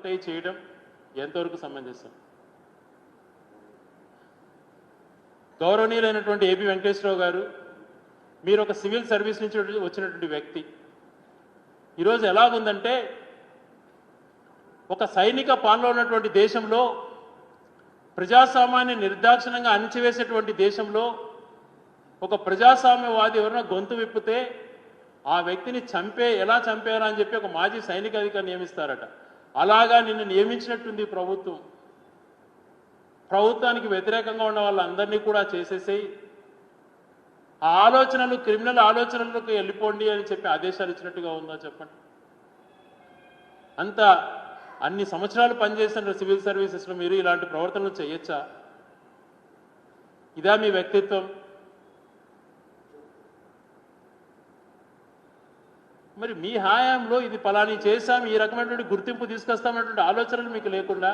ఒకటై చేయడం ఎంతవరకు సమంజసం? గౌరవనీయులైనటువంటి ఏపీ వెంకటేశ్వరరావు గారు మీరు ఒక సివిల్ సర్వీస్ నుంచి వచ్చినటువంటి వ్యక్తి. ఈరోజు ఎలాగుందంటే ఒక సైనిక పాలన ఉన్నటువంటి దేశంలో ప్రజాస్వామ్యాన్ని నిర్దాక్షిణంగా అణిచివేసేటువంటి దేశంలో ఒక ప్రజాస్వామ్యవాది ఎవరైనా గొంతు విప్పితే ఆ వ్యక్తిని చంపే ఎలా చంపారా అని చెప్పి ఒక మాజీ సైనిక అధికారి నియమిస్తారట. అలాగా నిన్ను నియమించినట్టుంది ప్రభుత్వం. ప్రభుత్వానికి వ్యతిరేకంగా ఉన్న వాళ్ళందరినీ కూడా చేసేసేయి. ఆ ఆలోచనలు క్రిమినల్ ఆలోచనలకు వెళ్ళిపోండి అని చెప్పి ఆదేశాలు ఇచ్చినట్టుగా ఉందో చెప్పండి? అంత అన్ని సంవత్సరాలు పనిచేసిన సివిల్ సర్వీసెస్లో మీరు ఇలాంటి ప్రవర్తనలు చేయొచ్చా? ఇదా మీ వ్యక్తిత్వం? మరి మీ హాయాంలో ఇది పలాని చేశాం ఈ రకమైనటువంటి గుర్తింపు తీసుకొస్తామన్నటువంటి ఆలోచనలు మీకు లేకుండా